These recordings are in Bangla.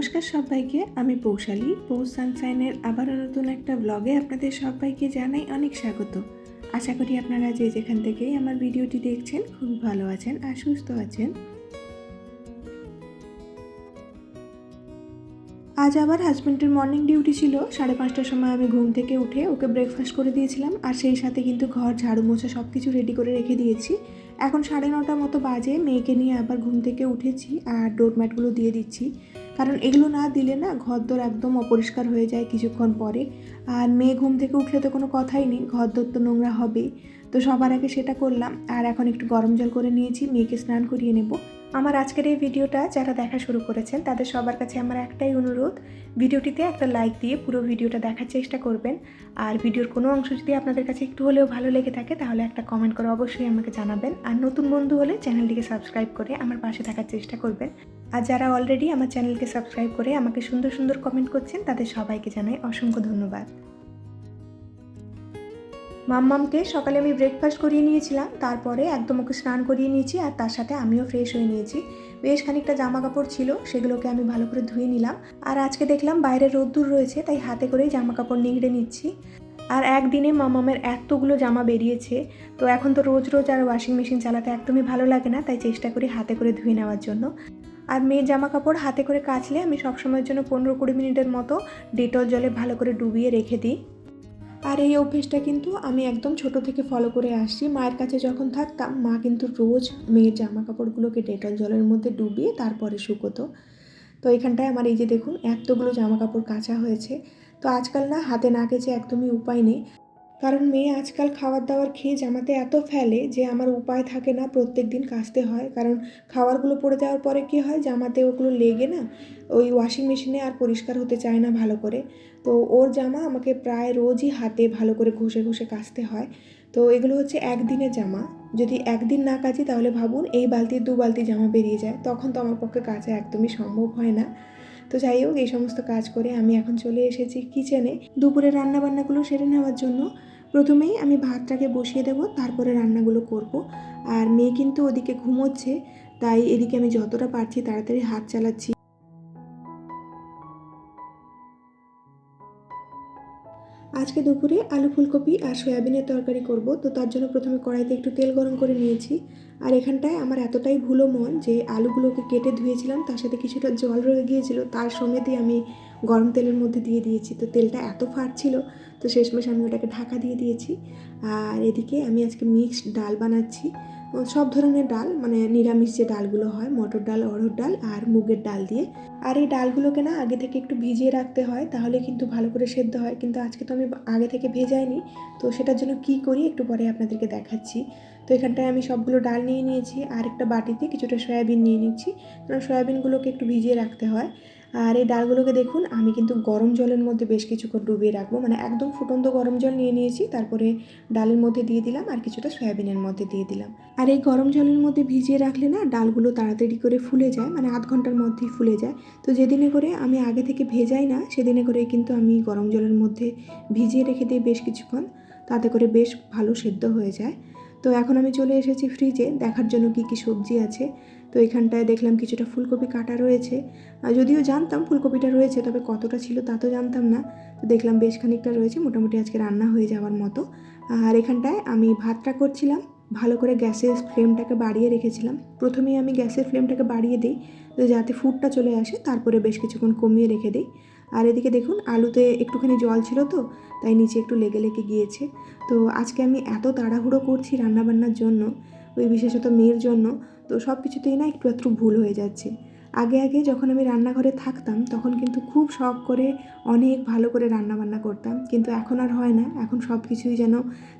নমস্কার সবাইকে, আমি পৌশালী। পৌষ সানশাইনের আবারও নতুন একটা ব্লগে আপনাদের সবাইকে জানাই অনেক স্বাগত। আশা করি আপনারা যে যেখান থেকেই আমার ভিডিওটি দেখছেন খুব ভালো আছেন আর সুস্থ আছেন। আজ আবার হাজব্যান্ডের মর্নিং ডিউটি ছিল, সাড়ে পাঁচটার সময় আমি ঘুম থেকে উঠে ওকে ব্রেকফাস্ট করে দিয়েছিলাম আর সেই সাথে কিন্তু ঘর, ঝাড়ু মোছা সব কিছু রেডি করে রেখে দিয়েছি। এখন সাড়ে নটা মতো বাজে, মেয়েকে নিয়ে আবার ঘুম থেকে উঠেছি আর ডোরম্যাটগুলো দিয়ে দিচ্ছি। কারণ এগুলো না দিলে না ঘরদোর একদম অপরিষ্কার হয়ে যায় কিছুক্ষণ পরে। আর মেয়ে ঘুম থেকে উঠলে তো কোনো কথাই নেই, ঘরদোর তো নোংরা হবে তো সবার আগে সেটা করলাম, আর এখন একটু গরম জল করে নিয়েছি, মেয়েকে স্নান করিয়ে নেব। আমার আজকের এই ভিডিওটা যারা দেখা শুরু করেছেন, তাদের সবার কাছে আমার একটাই অনুরোধ, ভিডিওটিতে একটা লাইক দিয়ে পুরো ভিডিওটা দেখার চেষ্টা করবেন। আর ভিডিওর কোনো অংশ যদি আপনাদের কাছে একটু হলেও ভালো লেগে থাকে, তাহলে একটা কমেন্ট করে অবশ্যই আমাকে জানাবেন। আর নতুন বন্ধু হলে চ্যানেলটিকে সাবস্ক্রাইব করে আমার পাশে থাকার চেষ্টা করবেন। আর যারা অলরেডি আমার চ্যানেলকে সাবস্ক্রাইব করে আমাকে সুন্দর সুন্দর কমেন্ট করছেন, তাদের সবাইকে জানাই অসংখ্য ধন্যবাদ। মাম্মামকে সকালে আমি ব্রেকফাস্ট করিয়ে নিয়েছিলাম, তারপরে একদম ওকে স্নান করিয়ে নিয়েছি আর তার সাথে আমিও ফ্রেশ হয়ে নিয়েছি। বেশ খানিকটা জামা কাপড় ছিল, সেগুলোকে আমি ভালো করে ধুয়ে নিলাম। আর আজকে দেখলাম বাইরে রোদ্দুর রয়েছে, তাই হাতে করেই জামা কাপড় নিংড়ে নিচ্ছি। আর একদিনে মামামের এতগুলো জামা বেরিয়েছে, তো এখন তো রোজ রোজ আর ওয়াশিং মেশিন চালাতে একদমই ভালো লাগে না, তাই চেষ্টা করি হাতে করে ধুয়ে নেওয়ার জন্য। আর মেয়ের জামা কাপড় হাতে করে কাচলে আমি সবসময়ের জন্য পনেরো কুড়ি মিনিটের মতো ডেটল জলে ভালো করে ডুবিয়ে রেখে দিই। আর এই অভ্যেসটা কিন্তু আমি একদম ছোট থেকে ফলো করে আসছি। মায়ের কাছে যখন থাকতাম, মা কিন্তু রোজ মেয়ের জামা কাপড়গুলোকে ডেটল জলের মধ্যে ডুবিয়ে তারপরে শুকোতো। তো এখানটায় আমার এই যে দেখুন, এতগুলো জামা কাপড় কাঁচা হয়েছে। তো আজকাল না হাতে না কেচে একদমই উপায় নেই। কারণ মেয়ে আজকাল খাবার দাবার খেয়ে জামাতে এত ফেলে যে আমার উপায় থাকে না প্রত্যেক দিন কাচতে হয়। কারণ খাবারগুলো পড়ে যাওয়ার পরে কী হয়? জামাতে ওগুলো লেগে না, ওই ওয়াশিং মেশিনে আর পরিষ্কার হতে চায় না ভালো করে। তো ওর জামা আমাকে প্রায় রোজই হাতে ভালো করে ঘষে ঘষে কাচতে হয়। তো এগুলো হচ্ছে একদিনের জামা। যদি একদিন না কাচি তাহলে ভাবুন এই বালতির দু বালতি জামা বেরিয়ে যায়। তখন তো আমার পক্ষে কাচা একদমই সম্ভব হয় না। তো যাই হোক, এই সমস্ত কাজ করে আমি এখন চলে এসেছি কিচেনে দুপুরে রান্নাবান্নাগুলো সেরে নেওয়ার জন্য। প্রথমেই আমি ভাতটাকে বসিয়ে দেব, তারপরে রান্নাগুলো করব। আর মেয়ে কিন্তু ওদিকে ঘুমোচ্ছে, তাই এদিকে আমি যতটা পারছি তাড়াতাড়ি হাত চালাচ্ছি। আজকে দুপুরে আলু ফুলকপি আর সয়াবিনের তরকারি করব। তো তার জন্য প্রথমে কড়াইতে একটু তেল গরম করে নিয়েছি। আর এখানটায় আমার এতটাই ভুলো মন যে আলুগুলোকে কেটে ধুয়েছিলাম, তার সাথে কিছুটা জল রয়ে গিয়েছিল, তার সমেতই আমি গরম তেলের মধ্যে দিয়ে দিয়েছি। তো তেলটা এত ফাটছিল তো শেষমেশ আমি ওটাকে ঢাকা দিয়ে দিয়েছি। আর এদিকে আমি আজকে মিক্সড ডাল বানাচ্ছি। সব ধরনের ডাল মানে নিরামিষ যে ডালগুলো হয়, মটর ডাল, অড়হর ডাল আর মুগের ডাল দিয়ে। আর এই ডালগুলোকে না আগে থেকে একটু ভিজিয়ে রাখতে হয়, তাহলে কিন্তু ভালো করে সেদ্ধ হয়। কিন্তু আজকে তো আমি আগে থেকে ভেজাইনি, তো সেটার জন্য কি করি একটু পরে আপনাদেরকে দেখাচ্ছি। তো এখানটায় আমি সবগুলো ডাল নিয়ে নিয়েছি আর একটা বাটিতে কিছুটা সয়াবিন নিয়ে নিচ্ছি। কারণ সয়াবিনগুলোকে একটু ভিজিয়ে রাখতে হয়। আর এই ডালগুলোকে দেখুন, আমি কিন্তু গরম জলের মধ্যে বেশ কিছুক্ষণ ডুবিয়ে রাখব। মানে একদম ফুটন্ত গরম জল নিয়ে নিয়েছি, তারপরে ডালের মধ্যে দিয়ে দিলাম আর কিছুটা সয়াবিনের মধ্যে দিয়ে দিলাম। আর এই গরম জলের মধ্যে ভিজিয়ে রাখলে না, ডালগুলো তাড়াতাড়ি করে ফুলে যায় মানে আধ ঘণ্টার মধ্যেই ফুলে যায়। তো যেদিনে করে আমি আগে থেকে ভেজাই না, সেদিনে করে কিন্তু আমি গরম জলের মধ্যে ভিজিয়ে রেখে দিই বেশ কিছুক্ষণ। তাতে করে বেশ ভালো সেদ্ধ হয়ে যায়। তো এখন আমি চলে এসেছি ফ্রিজে দেখার জন্য কি কি সবজি আছে। তো এখানটায় দেখলাম কিছুটা ফুলকপি কাটা রয়েছে। যদিও জানতাম ফুলকপিটা রয়েছে, তবে কতটা ছিল তা তো জানতাম না। তো দেখলাম বেশ খানিকটা রয়েছে, মোটামুটি আজকে রান্না হয়ে যাওয়ার মতো। আর এখানটায় আমি ভাতটা করছিলাম, ভালো করে গ্যাসের ফ্লেমটাকে বাড়িয়ে রেখেছিলাম। প্রথমেই আমি গ্যাসের ফ্লেমটাকে বাড়িয়ে দিই, তো যাতে ফুটটা চলে আসে, তারপরে বেশ কিছুক্ষণ কমিয়ে রেখে দিই। আর এদিকে দেখুন, আলুতে একটুখানি জল ছিল তো, তাই নিচে একটু লেগে লেগে গিয়েছে। তো আজকে আমি এত তাড়াহুড়ো করছি রান্নাবান্নার জন্য, ওই বিশেষত মেয়ের জন্য তো সব কিছুতেই না একটু একটু ভুল হয়ে যাচ্ছে। আগে আগে যখন আমি রান্নাঘরে থাকতাম, তখন কিন্তু খুব শখ করে অনেক ভালো করে রান্না বান্না করতাম। কিন্তু এখন আর হয় না। এখন সব কিছুই যেন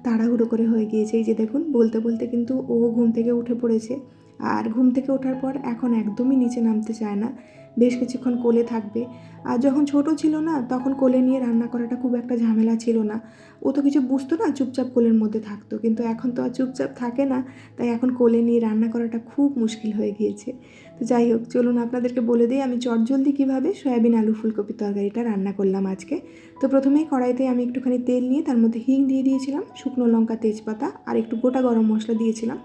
তাড়াহুড়ো করে হয়ে গিয়েছে। এই যে দেখুন, বলতে বলতে কিন্তু ও ঘুম থেকে উঠে পড়েছে। আর ঘুম থেকে ওঠার পর এখন একদমই নিচে নামতে চায় না। বেশ কিছুক্ষণ কোলে থাকবে। আর যখন ছোট ছিল না, তখন কোলে নিয়ে রান্না করাটা খুব একটা ঝামেলা ছিল না। ও তো কিছু বুঝতো না চুপচাপ কোলের মধ্যে থাকতো। কিন্তু এখন তো আর চুপচাপ থাকে না, তাই এখন কোলে নিয়ে রান্না করাটা খুব মুশকিল হয়ে গিয়েছে। তো যাই হোক, চলুন আপনাদেরকে বলে দিই, আমি চটজলদি কীভাবে সয়াবিন আলু ফুলকপি তরকারিটা রান্না করলাম আজকে। তো প্রথমেই কড়াইতে আমি একটুখানি তেল নিয়ে তার মধ্যে হিং দিয়ে দিয়েছিলাম, শুকনো লঙ্কা, তেজপাতা আর একটু গোটা গরম মশলা দিয়েছিলাম।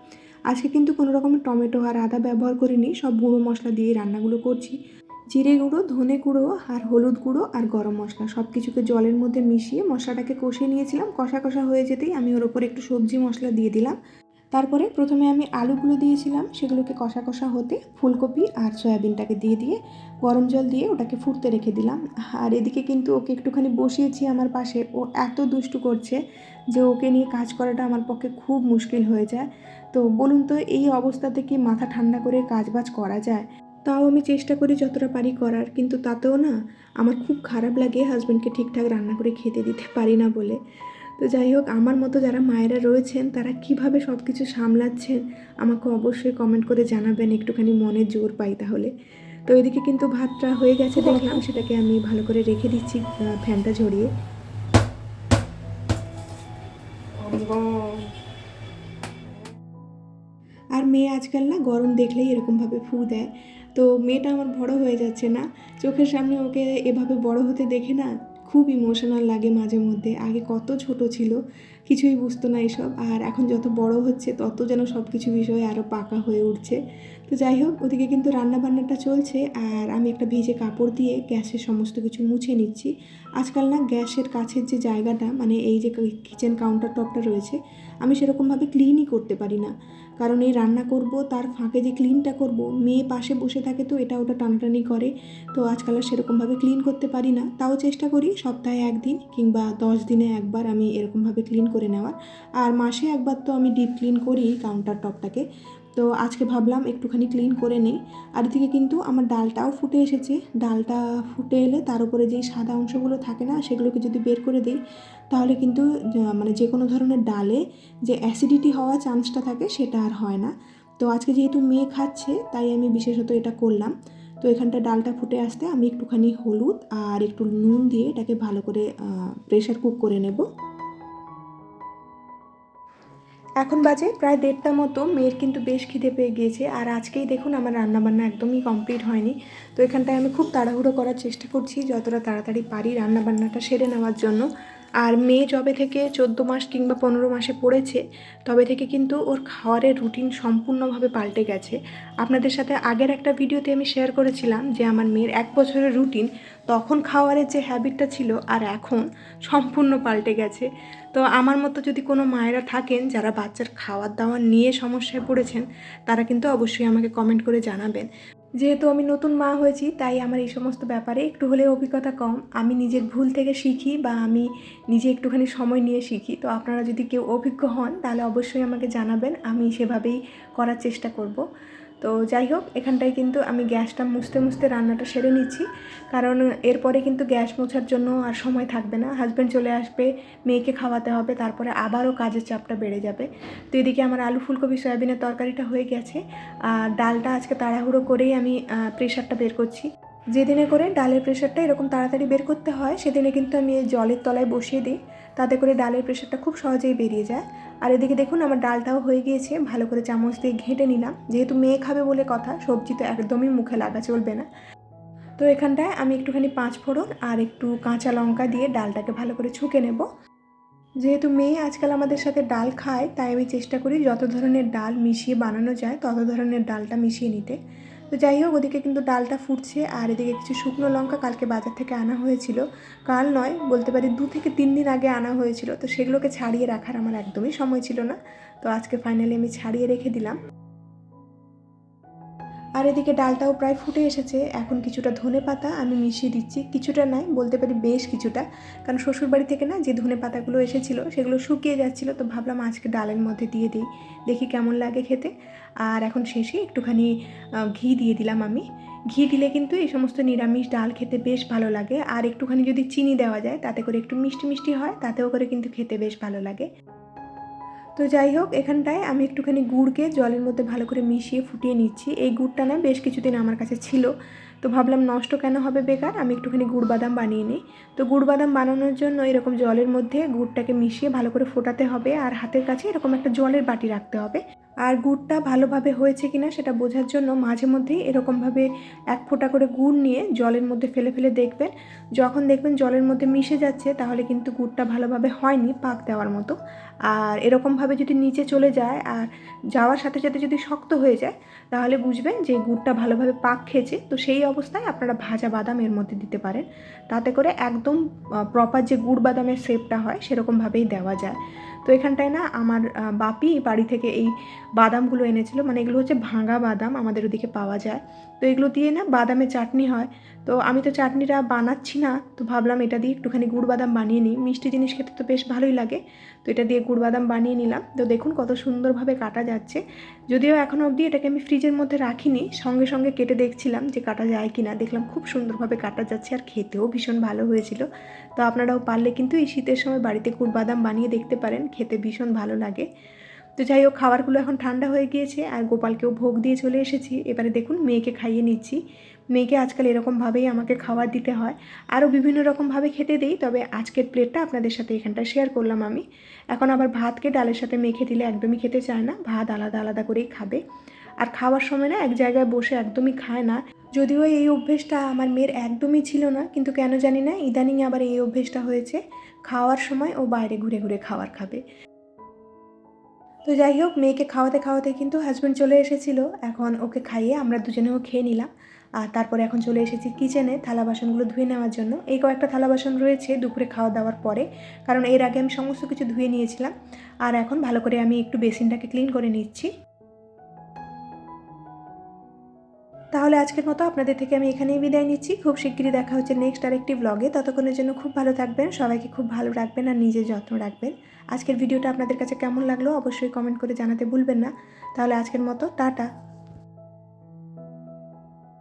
আজকে কিন্তু কোনো রকম টমেটো আর আদা ব্যবহার করিনি, সব গুঁড়ো মশলা দিয়ে রান্নাগুলো করছি। জিরে গুঁড়ো, ধনে গুঁড়ো আর হলুদ গুঁড়ো আর গরম মশলা, সব কিছুকে জলের মধ্যে মিশিয়ে মশলাটাকে কষে নিয়েছিলাম। কষা কষা হয়ে যেতেই আমি ওর ওপর একটু সবজি মশলা দিয়ে দিলাম। তারপরে প্রথমে আমি আলুগুলো দিয়েছিলাম, সেগুলোকে কষা কষা হতে ফুলকপি আর সয়াবিনটাকে দিয়ে দিয়ে গরম জল দিয়ে ওটাকে ফুটতে রেখে দিলাম। আর এদিকে কিন্তু ওকে একটুখানি বসিয়েছি আমার পাশে। ও এত দুষ্টু করছে যে ওকে নিয়ে কাজ করাটা আমার পক্ষে খুব মুশকিল হয়ে যায়। তো বলুন তো, এই অবস্থাতে কি মাথা ঠান্ডা করে কাজ বাজ করা যায়? তাও আমি চেষ্টা করি যতটা পারি করার, কিন্তু তাতেও না আমার খুব খারাপ লাগে হাজব্যান্ডকে ঠিকঠাক রান্না করে খেতে দিতে পারি না বলে। তো যাই হোক, আমার মতো যারা মায়েরা রয়েছেন, তারা কীভাবে সব কিছু সামলাচ্ছেন, আমাকে অবশ্যই কমেন্ট করে জানাবেন, একটুখানি মনে জোর পাই তাহলে। তো এদিকে কিন্তু ভাতটা হয়ে গেছে, দেখলাম সেটাকে আমি ভালো করে রেখে দিচ্ছি ফ্যানটা ঝরিয়ে। আর মেয়ে আজকাল না গরম দেখলেই এরকমভাবে ফু দেয়। তো মেয়েটা আমার বড় হয়ে যাচ্ছে না। চোখের সামনে ওকে এভাবে বড় হতে দেখে না খুব ইমোশনাল লাগে মাঝে মধ্যে। আগে কত ছোট ছিল, কিছুই বুঝতো না এসব। আর এখন যত বড় হচ্ছে, তত যেন সব কিছু বিষয়ে আরও পাকা হয়ে উঠছে। তো যাই হোক, ওদিকে কিন্তু রান্না বান্নাটা চলছে। আর আমি একটা ভিজে কাপড় দিয়ে গ্যাসের সমস্ত কিছু মুছে নিচ্ছি। আজকাল না গ্যাসের কাছের যে জায়গাটা মানে এই যে কিচেন কাউন্টার টপটা রয়েছে, আমি সেরকমভাবে ক্লিনই করতে পারি না। কারণ এই রান্না করব, তার ফাঁকে যে ক্লিনটা করব, মেয়ে পাশে বসে থাকে তো এটা ওটা টানাটানি করে। তো আজকাল আর সেরকমভাবে ক্লিন করতে পারি না। তাও চেষ্টা করি সপ্তাহে একদিন কিংবা দশ দিনে একবার আমি এরকমভাবে ক্লিন করে নেওয়ার। আর মাসে একবার তো আমি ডিপ ক্লিন করি কাউন্টার টপটাকে তো আজকে ভাবলাম একটুখানি ক্লিন করে নিই। আর এদিকে কিন্তু আমার ডালটাও ফুটে এসেছে। ডালটা ফুটে এলে তার উপরে যেই সাদা অংশগুলো থাকে না, সেগুলোকে যদি বের করে দিই, তাহলে কিন্তু মানে যে কোনো ধরনের ডালে যে অ্যাসিডিটি হওয়ার চান্সটা থাকে, সেটা আর হয় না। তো আজকে যেহেতু মেয়ে খাচ্ছে, তাই আমি বিশেষত এটা করলাম। তো এখানটা ডালটা ফুটে আসতে আমি একটুখানি হলুদ আর একটু নুন দিয়ে এটাকে ভালো করে প্রেশার কুক করে নেব। এখন বাজে প্রায় দেড়টা মতো, মেয়ের কিন্তু বেশ খিদে পেয়ে গিয়েছে। আর আজকেই দেখুন আমার রান্নাবান্না একদমই কমপ্লিট হয়নি। তো এখানটায় আমি খুব তাড়াহুড়ো করার চেষ্টা করছি, যতটা তাড়াতাড়ি পারি রান্নাবান্নাটা সেরে নেওয়ার জন্য। আর মেয়ে যবে থেকে চোদ্দ মাস কিংবা পনেরো মাসে পড়েছে, তবে থেকে কিন্তু ওর খাওয়ারের রুটিন সম্পূর্ণভাবে পাল্টে গেছে। আপনাদের সাথে আগের একটা ভিডিওতে আমি শেয়ার করেছিলাম যে আমার মেয়ের এক বছরের রুটিন, তখন খাওয়ারের যে হ্যাবিটটা ছিল আর এখন সম্পূর্ণ পাল্টে গেছে। তো আমার মতো যদি কোনো মায়েরা থাকেন যারা বাচ্চার খাওয়ার দাওয়ার নিয়ে সমস্যায় পড়েছেন, তারা কিন্তু অবশ্যই আমাকে কমেন্ট করে জানাবেন। যেহেতু আমি নতুন মা হয়েছি, তাই আমার এই সমস্ত ব্যাপারে একটু হলেও অভিজ্ঞতা কম। আমি নিজের ভুল থেকে শিখি বা আমি নিজে একটুখানি সময় নিয়ে শিখি। তো আপনারা যদি কেউ অভিজ্ঞ হন, তাহলে অবশ্যই আমাকে জানাবেন, আমি সেভাবেই করার চেষ্টা করব। তো যাই হোক, এখানটায় কিন্তু আমি গ্যাসটা মুছতে মুছতে রান্নাটা সেরে নিচ্ছি। কারণ এরপরে কিন্তু গ্যাস মোছার জন্য আর সময় থাকবে না। হাজব্যান্ড চলে আসবে, মেয়েকে খাওয়াতে হবে, তারপরে আবারও কাজের চাপটা বেড়ে যাবে। তো এদিকে আমার আলু ফুলকপি, সয়াবিনের তরকারিটা হয়ে গেছে। আর ডালটা আজকে তাড়াহুড়ো করেই আমি প্রেশারটা বের করছি। যেদিনে করে ডালের প্রেশারটা এরকম তাড়াতাড়ি বের করতে হয়, সেদিনে কিন্তু আমি এই জলের তলায় বসিয়ে দিই। তাতে করে ডালের প্রেশারটা খুব সহজেই বেরিয়ে যায়। আর এদিকে দেখুন আমার ডালটাও হয়ে গিয়েছে, ভালো করে চামচ দিয়ে ঘেঁটে নিলাম। যেহেতু মেয়ে খাবে বলে কথা, সবজি তো একদমই মুখে লাগা চলবে না। তো এখানটায় আমি একটুখানি পাঁচ ফোড়ন আর একটু কাঁচা লঙ্কা দিয়ে ডালটাকে ভালো করে ছুঁকে নেব। যেহেতু মেয়ে আজকাল আমাদের সাথে ডাল খায়, তাই আমি চেষ্টা করি যত ধরনের ডাল মিশিয়ে বানানো যায়, তত ধরনের ডালটা মিশিয়ে নিতে। তো যাই হোক, ওদিকে কিন্তু ডালটা ফুটছে আর এদিকে কিছু শুকনো লঙ্কা কালকে বাজার থেকে আনা হয়েছিল। কাল নয়, বলতে পারি দু থেকে তিন দিন আগে আনা হয়েছিল। তো সেগুলোকে ছাড়িয়ে রাখার আমার একদমই সময় ছিল না। তো আজকে ফাইনালি আমি ছাড়িয়ে রেখে দিলাম। আর এদিকে ডালটাও প্রায় ফুটে এসেছে। এখন কিছুটা ধনে পাতা আমি মিশিয়ে দিচ্ছি। কিছুটা নাই, বলতে পারি বেশ কিছুটা। কারণ শ্বশুরবাড়ি থেকে না যে ধনে পাতাগুলো এসেছিল, সেগুলো শুকিয়ে যাচ্ছিল, তো ভাবলাম আজকে ডালের মধ্যে দিয়ে দিই। দেখি কেমন লাগে খেতে। আর এখন শেষে একটুখানি ঘি দিয়ে দিলাম আমি। ঘি দিলে কিন্তু এই সমস্ত নিরামিষ ডাল খেতে বেশ ভালো লাগে। আর একটুখানি যদি চিনি দেওয়া যায়, তাতে করে একটু মিষ্টি মিষ্টি হয়, তাতেও করে কিন্তু খেতে বেশ ভালো লাগে। তো যাই হোক, এখানটায় আমি একটুখানি গুড়কে জলের মধ্যে ভালো করে মিশিয়ে ফুটিয়ে নিচ্ছি। এই গুড়টা না বেশ কিছুদিন আমার কাছে ছিল। তো ভাবলাম নষ্ট কেন হবে বেকার? আমি একটুখানি গুড় বাদাম বানিয়ে নিই। তো গুড় বাদাম বানানোর জন্য এরকম জলের মধ্যে গুড়টাকে মিশিয়ে ভালো করে ফোটাতে হবে। আর হাতের কাছে এরকম একটা জলের বাটি রাখতে হবে। আর গুড়টা ভালোভাবে হয়েছে কিনা সেটা বোঝার জন্য মাঝে মধ্যেই এরকমভাবে এক ফোঁটা করে গুড় নিয়ে জলের মধ্যে ফেলে ফেলে দেখবেন। যখন দেখবেন জলের মধ্যে মিশে যাচ্ছে, তাহলে কিন্তু গুড়টা ভালোভাবে হয়নি পাক দেওয়ার মতো। আর এরকমভাবে যদি নিচে চলে যায় আর যাওয়ার সাথে সাথে যদি শক্ত হয়ে যায়, তাহলে বুঝবেন যে গুড়টা ভালোভাবে পাক খেয়েছে। তো সেই অবস্থায় আপনারা ভাজা বাদাম এর মধ্যে দিতে পারেন। তাতে করে একদম প্রপার যে গুড় বাদামের শেপটা হয়, সেরকমভাবেই দেওয়া যায়। তো এখানটায় না আমার বাপি বাড়ি থেকে এই বাদামগুলো এনেছিল। মানে এগুলো হচ্ছে ভাঙা বাদাম আমাদের ওদিকে পাওয়া যায়। তো এগুলো দিয়ে না বাদামে চাটনি হয়। তো আমি তো চাটনিটা বানাচ্ছি না, তো ভাবলাম এটা দিয়ে একটুখানি গুড় বাদাম বানিয়ে নিই। মিষ্টি জিনিস খেতে তো বেশ ভালোই লাগে। তো এটা দিয়ে গুড় বাদাম বানিয়ে নিলাম। তো দেখুন কত সুন্দরভাবে কাটা যাচ্ছে। যদিও এখনও অবধি এটাকে আমি ফ্রিজের মধ্যে রাখিনি, সঙ্গে সঙ্গে কেটে দেখছিলাম যে কাটা যায় কি না দেখলাম খুব সুন্দরভাবে কাটা যাচ্ছে আর খেতেও ভীষণ ভালো হয়েছিল। তো আপনারাও পারলে কিন্তু এই শীতের সময় বাড়িতে গুড় বাদাম বানিয়ে দেখতে পারেন। খেতে ভীষণ ভালো লাগে। তো যাই হোক, খাবারগুলো এখন ঠান্ডা হয়ে গিয়েছে আর গোপালকেও ভোগ দিয়ে চলে এসেছি। এবারে দেখুন, মেয়েকে খাইয়ে নিচ্ছি। মেয়েকে আজকাল এরকমভাবেই আমাকে খাবার দিতে হয়। আরও বিভিন্ন রকমভাবে খেতে দিই, তবে আজকের প্লেটটা আপনাদের সাথে এখানটা শেয়ার করলাম আমি। এখন আবার ভাতকে ডালের সাথে মেখে দিলে একদমই খেতে চায় না। ভাত আলাদা আলাদা করেই খাবে। আর খাওয়ার সময় না, এক জায়গায় বসে একদমই খায় না। যদিও এই অভ্যেসটা আমার মেয়ের একদমই ছিল না, কিন্তু কেন জানি না, ইদানিং আবার এই অভ্যেসটা হয়েছে। খাওয়ার সময় ও বাইরে ঘুরে ঘুরে খাবার খাবে। তো যাই হোক, মেয়েকে খাওয়াতে খাওয়াতে কিন্তু হাজব্যান্ড চলে এসেছিল। এখন ওকে খাইয়ে আমরা দুজনেও খেয়ে নিলাম। আর তারপরে এখন চলে এসেছি কিচেনে থালা বাসনগুলো ধুয়ে নেওয়ার জন্য। এই কয়েকটা থালা বাসন রয়েছে দুপুরে খাওয়া দাওয়ার পরে, কারণ এর আগে আমি সমস্ত কিছু ধুয়ে নিয়েছিলাম। আর এখন ভালো করে আমি একটু বেসিনটাকে ক্লিন করে নিচ্ছি। তাহলে আজকের মতো আপনাদের থেকে আমি এখানেই বিদায় নিচ্ছি। খুব শিগগিরই দেখা হচ্ছে নেক্সট আরেকটি ব্লগে ততক্ষণের জন্য খুব ভালো থাকবেন, সবাইকে খুব ভালো রাখবেন আর নিজের যত্ন রাখবেন। আজকের ভিডিওটা আপনাদের কাছে কেমন লাগল অবশ্যই কমেন্ট করে জানাতে ভুলবেন না। তাহলে আজকের মতো, টাটা।